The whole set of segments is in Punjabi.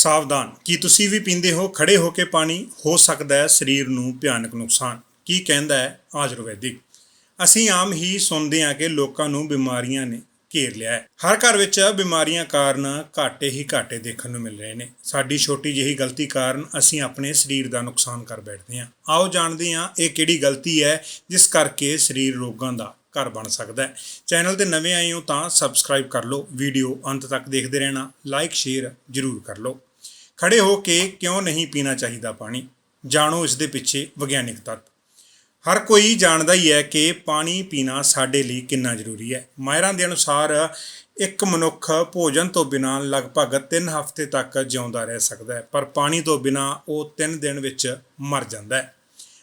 ਸਾਵਧਾਨ। ਕੀ ਤੁਸੀਂ ਵੀ ਪੀਂਦੇ ਹੋ ਖੜੇ ਹੋ ਕੇ ਪਾਣੀ? ਹੋ ਸਕਦਾ ਹੈ ਸਰੀਰ ਨੂੰ ਭਿਆਨਕ ਨੁਕਸਾਨ। ਕੀ ਕਹਿੰਦਾ ਹੈ ਆਯੁਰਵੈਦਿਕ? ਅਸੀਂ ਆਮ ਹੀ ਸੁਣਦੇ ਹਾਂ ਕਿ ਲੋਕਾਂ ਨੂੰ ਬਿਮਾਰੀਆਂ ਨੇ ਘੇਰ ਲਿਆ ਹੈ। ਹਰ ਘਰ ਵਿੱਚ ਬਿਮਾਰੀਆਂ ਕਾਰਨ ਘਾਟੇ ਹੀ ਘਾਟੇ ਦੇਖਣ ਨੂੰ ਮਿਲ ਰਹੇ ਨੇ। ਸਾਡੀ ਛੋਟੀ ਜਿਹੀ ਗਲਤੀ ਕਾਰਨ ਅਸੀਂ ਆਪਣੇ ਸਰੀਰ ਦਾ ਨੁਕਸਾਨ ਕਰ ਬੈਠਦੇ ਹਾਂ। ਆਓ ਜਾਣਦੇ ਹਾਂ ਇਹ ਕਿਹੜੀ ਗਲਤੀ ਹੈ, ਜਿਸ ਕਰਕੇ ਸਰੀਰ ਰੋਗਾਂ ਦਾ ਘਰ ਬਣ ਸਕਦਾ ਹੈ। ਚੈਨਲ ਤੇ ਨਵੇਂ ਆਏ ਹੋ ਤਾਂ ਸਬਸਕ੍ਰਾਈਬ ਕਰ ਲਓ। ਵੀਡੀਓ ਅੰਤ ਤੱਕ ਦੇਖਦੇ ਰਹਿਣਾ। ਲਾਈਕ, ਸ਼ੇਅਰ ਜ਼ਰੂਰ ਕਰ ਲਓ। ਖੜੇ ਹੋ ਕੇ ਕਿਉਂ ਨਹੀਂ ਪੀਣਾ ਚਾਹੀਦਾ ਪਾਣੀ? ਜਾਣੋ ਇਸ ਦੇ ਪਿੱਛੇ ਵਿਗਿਆਨਿਕ ਤੱਤ। ਹਰ ਕੋਈ ਜਾਣਦਾ ਹੀ ਹੈ ਕਿ ਪਾਣੀ ਪੀਣਾ ਸਾਡੇ ਲਈ ਕਿੰਨਾ ਜ਼ਰੂਰੀ ਹੈ। ਮਾਹਿਰਾਂ ਦੇ ਅਨੁਸਾਰ ਇੱਕ ਮਨੁੱਖ ਭੋਜਨ ਤੋਂ ਬਿਨਾਂ ਲਗਭਗ 3 ਹਫ਼ਤੇ ਤੱਕ ਜਿਉਂਦਾ ਰਹਿ ਸਕਦਾ ਹੈ, ਪਰ ਪਾਣੀ ਤੋਂ ਬਿਨਾਂ ਉਹ 3 ਦਿਨ ਵਿੱਚ ਮਰ ਜਾਂਦਾ ਹੈ।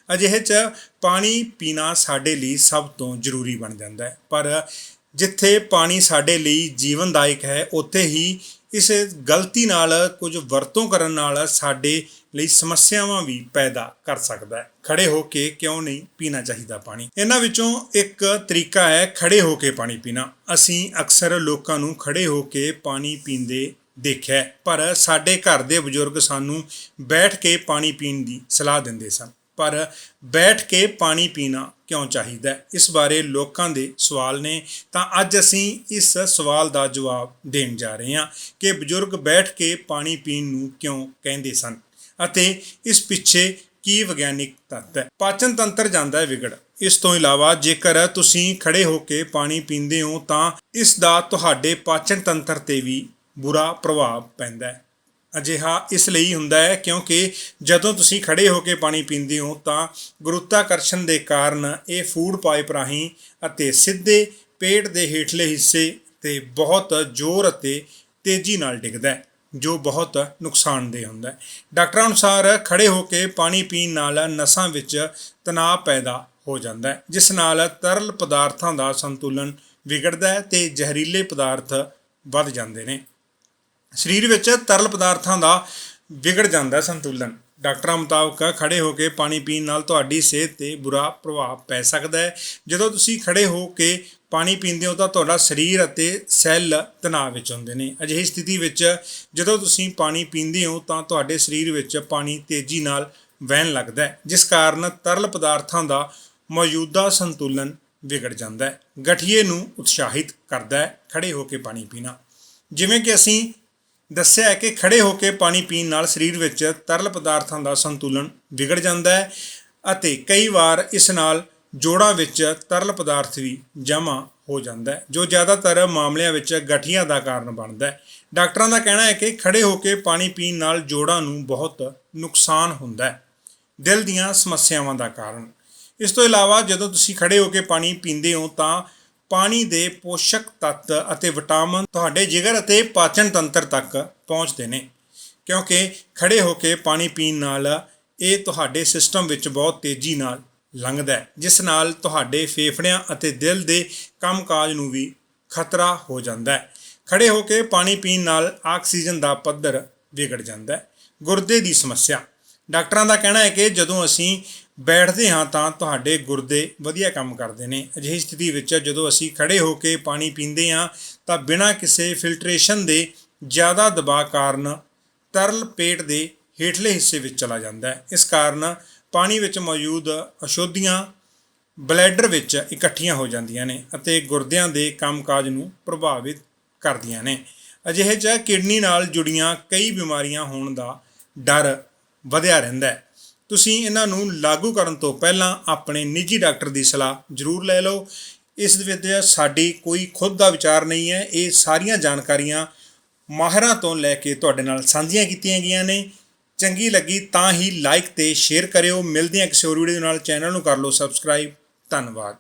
ਅਜਿਹੇ 'ਚ ਪਾਣੀ ਪੀਣਾ ਸਾਡੇ ਲਈ ਸਭ ਤੋਂ ਜ਼ਰੂਰੀ ਬਣ ਜਾਂਦਾ ਹੈ, ਪਰ ਜਿੱਥੇ ਪਾਣੀ ਸਾਡੇ ਲਈ ਜੀਵਨਦਾਇਕ ਹੈ, ਉੱਥੇ ਹੀ ਇਸ ਗਲਤੀ ਨਾਲ ਕੁਝ ਵਰਤੋਂ ਕਰਨ ਨਾਲ ਸਾਡੇ ਲਈ ਸਮੱਸਿਆਵਾਂ ਵੀ ਪੈਦਾ ਕਰ ਸਕਦਾ ਹੈ। ਖੜੇ ਹੋ ਕੇ ਕਿਉਂ ਨਹੀਂ ਪੀਣਾ ਚਾਹੀਦਾ ਪਾਣੀ? ਇਹਨਾਂ ਵਿੱਚੋਂ ਇੱਕ ਤਰੀਕਾ ਹੈ ਖੜੇ ਹੋ ਕੇ ਪਾਣੀ ਪੀਣਾ। ਅਸੀਂ ਅਕਸਰ ਲੋਕਾਂ ਨੂੰ ਖੜੇ ਹੋ ਕੇ ਪਾਣੀ ਪੀਂਦੇ ਦੇਖਿਆ ਪਰ ਸਾਡੇ ਘਰ ਦੇ ਬਜ਼ੁਰਗ ਸਾਨੂੰ ਬੈਠ ਕੇ ਪਾਣੀ ਪੀਣ ਦੀ ਸਲਾਹ ਦਿੰਦੇ ਸਨ। ਪਰ ਬੈਠ ਕੇ ਪਾਣੀ ਪੀਣਾ ਕਿਉਂ ਚਾਹੀਦਾ? ਹੈ? ਇਸ ਬਾਰੇ ਲੋਕਾਂ ਦੇ ਸਵਾਲ ਨੇ। ਤਾਂ ਅੱਜ ਅਸੀਂ ਇਸ ਸਵਾਲ ਦਾ ਜਵਾਬ ਦੇਣ ਜਾ ਰਹੇ ਹਾਂ ਕਿ ਬਜ਼ੁਰਗ ਬੈਠ ਕੇ ਪਾਣੀ ਪੀਣ ਨੂੰ ਕਿਉਂ ਕਹਿੰਦੇ ਸਨ ਅਤੇ ਇਸ ਪਿੱਛੇ ਕੀ ਵਿਗਿਆਨਿਕ ਤੱਤ ਹੈ? ਪਾਚਨ ਤੰਤਰ ਜਾਂਦਾ ਹੈ ਵਿਗੜ। ਇਸ ਤੋਂ ਇਲਾਵਾ ਜੇਕਰ ਤੁਸੀਂ ਖੜੇ ਹੋ ਕੇ ਪਾਣੀ ਪੀਂਦੇ ਹੋ ਤਾਂ ਇਸ ਦਾ ਤੁਹਾਡੇ ਪਾਚਨ ਤੰਤਰ ਤੇ ਵੀ ਬੁਰਾ ਪ੍ਰਭਾਵ ਪੈਂਦਾ ਹੈ। ਅਜਿਹਾ ਇਸ ਲਈ ਹੁੰਦਾ ਹੈ ਕਿਉਂਕਿ ਜਦੋਂ ਤੁਸੀਂ ਖੜੇ ਹੋ ਕੇ ਪਾਣੀ ਪੀਂਦੇ ਹੋ ਤਾਂ ਗੁਰੂਤਾਕਰਸ਼ਣ ਦੇ ਕਾਰਨ ਇਹ ਫੂਡ ਪਾਈਪ ਰਾਹੀਂ ਅਤੇ ਸਿੱਧੇ ਪੇਟ ਦੇ ਹੇਠਲੇ ਹਿੱਸੇ ਤੇ ਬਹੁਤ ਜ਼ੋਰ ਅਤੇ ਤੇਜ਼ੀ ਨਾਲ ਡਿੱਗਦਾ ਹੈ, ਜੋ ਬਹੁਤ ਨੁਕਸਾਨਦੇਹ ਹੁੰਦਾ ਹੈ। ਡਾਕਟਰਾਂ ਅਨੁਸਾਰ ਖੜੇ ਹੋ ਕੇ ਪਾਣੀ ਪੀਣ ਨਾਲ ਨਸਾਂ ਵਿੱਚ ਤਣਾਅ ਪੈਦਾ ਹੋ ਜਾਂਦਾ ਹੈ, ਜਿਸ ਨਾਲ ਤਰਲ ਪਦਾਰਥਾਂ ਦਾ ਸੰਤੁਲਨ ਵਿਗੜਦਾ ਹੈ ਤੇ ਜ਼ਹਿਰੀਲੇ ਪਦਾਰਥ ਵੱਧ ਜਾਂਦੇ ਨੇ। ਸਰੀਰ ਵਿੱਚ ਤਰਲ ਪਦਾਰਥਾਂ ਦਾ ਵਿਗੜ ਜਾਂਦਾ ਸੰਤੁਲਨ। ਡਾਕਟਰਾਂ ਮੁਤਾਬਕ ਖੜੇ ਹੋ ਕੇ ਪਾਣੀ ਪੀਣ ਨਾਲ ਤੁਹਾਡੀ ਸਿਹਤ ਤੇ ਬੁਰਾ ਪ੍ਰਭਾਵ ਪੈ ਸਕਦਾ ਹੈ। ਜਦੋਂ ਤੁਸੀਂ ਖੜੇ ਹੋ ਕੇ ਪਾਣੀ ਪੀਂਦੇ ਹੋ ਤਾਂ ਤੁਹਾਡਾ ਸਰੀਰ ਅਤੇ ਸੈੱਲ ਤਣਾਅ ਵਿੱਚ ਹੁੰਦੇ ਨੇ। ਅਜਿਹੀ ਸਥਿਤੀ ਵਿੱਚ ਜਦੋਂ ਤੁਸੀਂ ਪਾਣੀ ਪੀਂਦੇ ਹੋ ਤਾਂ ਤੁਹਾਡੇ ਸਰੀਰ ਵਿੱਚ ਪਾਣੀ ਤੇਜ਼ੀ ਨਾਲ ਵਹਿਣ ਲੱਗਦਾ ਹੈ, ਜਿਸ ਕਾਰਨ ਤਰਲ ਪਦਾਰਥਾਂ ਦਾ ਮੌਜੂਦਾ ਸੰਤੁਲਨ ਵਿਗੜ ਜਾਂਦਾ ਹੈ। ਗਠੀਏ ਨੂੰ ਉਤਸ਼ਾਹਿਤ ਕਰਦਾ ਹੈ ਖੜੇ ਹੋ ਕੇ ਪਾਣੀ ਪੀਣਾ। ਜਿਵੇਂ ਕਿ ਅਸੀਂ ਦੱਸਿਆ ਹੈ ਕਿ ਖੜੇ ਹੋ ਕੇ ਪਾਣੀ ਪੀਣ ਨਾਲ ਸਰੀਰ ਵਿੱਚ ਤਰਲ ਪਦਾਰਥਾਂ ਦਾ ਸੰਤੁਲਨ ਵਿਗੜ ਜਾਂਦਾ ਹੈ ਅਤੇ ਕਈ ਵਾਰ ਇਸ ਨਾਲ ਜੋੜਾਂ ਵਿੱਚ ਤਰਲ ਪਦਾਰਥ ਵੀ ਜਮ੍ਹਾਂ ਹੋ ਜਾਂਦਾ ਹੈ, ਜੋ ਜ਼ਿਆਦਾਤਰ ਮਾਮਲਿਆਂ ਵਿੱਚ ਗਠੀਆਂ ਦਾ ਕਾਰਨ ਬਣਦਾ ਹੈ। ਡਾਕਟਰਾਂ ਦਾ ਕਹਿਣਾ ਹੈ ਕਿ ਖੜੇ ਹੋ ਕੇ ਪਾਣੀ ਪੀਣ ਨਾਲ ਜੋੜਾਂ ਨੂੰ ਬਹੁਤ ਨੁਕਸਾਨ ਹੁੰਦਾ ਹੈ, ਦਿਲ ਦੀਆਂ ਸਮੱਸਿਆਵਾਂ ਦਾ ਕਾਰਨ। ਇਸ ਤੋਂ ਇਲਾਵਾ ਜਦੋਂ ਤੁਸੀਂ ਖੜੇ ਹੋ ਕੇ ਪਾਣੀ ਪੀਂਦੇ ਹੋ ਤਾਂ ਪਾਣੀ ਦੇ ਪੋਸ਼ਕ ਤੱਤ ਅਤੇ ਵਿਟਾਮਿਨ ਤੁਹਾਡੇ ਜਿਗਰ ਅਤੇ ਪਾਚਨ ਤੰਤਰ ਤੱਕ ਪਹੁੰਚਦੇ ਨੇ। ਕਿਉਂਕਿ ਖੜੇ ਹੋ ਕੇ ਪਾਣੀ ਪੀਣ ਨਾਲ ਇਹ ਤੁਹਾਡੇ ਸਿਸਟਮ ਵਿੱਚ ਬਹੁਤ ਤੇਜ਼ੀ ਨਾਲ ਲੰਘਦਾ ਹੈ, ਜਿਸ ਨਾਲ ਤੁਹਾਡੇ ਫੇਫੜਿਆਂ ਅਤੇ ਦਿਲ ਦੇ ਕੰਮਕਾਜ ਨੂੰ ਵੀ ਖਤਰਾ ਹੋ ਜਾਂਦਾ ਹੈ। ਖੜੇ ਹੋ ਕੇ ਪਾਣੀ ਪੀਣ ਨਾਲ ਆਕਸੀਜਨ ਦਾ ਪੱਧਰ ਵਿਗੜ ਜਾਂਦਾ ਹੈ। ਗੁਰਦੇ ਦੀ ਸਮੱਸਿਆ ਡਾਕਟਰਾਂ ਦਾ ਕਹਿਣਾ ਹੈ ਕਿ ਜਦੋਂ ਅਸੀਂ ਬੈਠਦੇ ਹਾਂ ਤਾਂ ਤੁਹਾਡੇ ਗੁਰਦੇ ਵਧੀਆ ਕੰਮ ਕਰਦੇ ਨੇ। ਅਜਿਹੀ ਸਥਿਤੀ ਵਿੱਚ ਜਦੋਂ ਅਸੀਂ ਖੜੇ ਹੋ ਕੇ ਪਾਣੀ ਪੀਂਦੇ ਹਾਂ ਤਾਂ ਬਿਨਾਂ ਕਿਸੇ ਫਿਲਟਰੇਸ਼ਨ ਦੇ ਜ਼ਿਆਦਾ ਦਬਾਅ ਕਾਰਨ ਤਰਲ ਪੇਟ ਦੇ ਹੇਠਲੇ ਹਿੱਸੇ ਵਿੱਚ ਚਲਾ ਜਾਂਦਾ ਹੈ। ਇਸ ਕਾਰਨ ਪਾਣੀ ਵਿੱਚ ਮੌਜੂਦ ਅਸ਼ੁੱਧੀਆਂ ਬਲੈਡਰ ਵਿੱਚ ਇਕੱਠੀਆਂ ਹੋ ਜਾਂਦੀਆਂ ਨੇ ਅਤੇ ਗੁਰਦਿਆਂ ਦੇ ਕੰਮਕਾਜ ਨੂੰ ਪ੍ਰਭਾਵਿਤ ਕਰਦੀਆਂ ਨੇ। ਅਜਿਹੇ 'ਚ ਕਿਡਨੀ ਨਾਲ ਜੁੜੀਆਂ ਕਈ ਬਿਮਾਰੀਆਂ ਹੋਣ ਦਾ ਡਰ ਵਧਿਆ ਰਹਿੰਦਾ ਹੈ। ਤੁਸੀਂ ਇਹਨਾਂ ਨੂੰ ਲਾਗੂ ਕਰਨ ਤੋਂ ਪਹਿਲਾਂ ਆਪਣੇ ਨਿੱਜੀ ਡਾਕਟਰ ਦੀ ਸਲਾਹ ਜ਼ਰੂਰ ਲੈ ਲਓ। ਇਸ ਵਿੱਚ ਸਾਡੀ ਕੋਈ ਖੁਦ ਦਾ ਵਿਚਾਰ ਨਹੀਂ ਹੈ। ਇਹ ਸਾਰੀਆਂ ਜਾਣਕਾਰੀਆਂ ਮਾਹਿਰਾਂ ਤੋਂ ਲੈ ਕੇ ਤੁਹਾਡੇ ਨਾਲ ਸਾਂਝੀਆਂ ਕੀਤੀਆਂ ਗਈਆਂ ਨੇ। ਚੰਗੀ ਲੱਗੀ ਤਾਂ ਹੀ ਲਾਈਕ ਤੇ ਸ਼ੇਅਰ ਕਰਿਓ। ਮਿਲਦੇ ਹਾਂ ਕਿਸੇ ਹੋਰ ਵੀਡੀਓ ਨਾਲ। ਚੈਨਲ ਨੂੰ ਕਰ ਲਓ ਸਬਸਕ੍ਰਾਈਬ ਧੰਨਵਾਦ।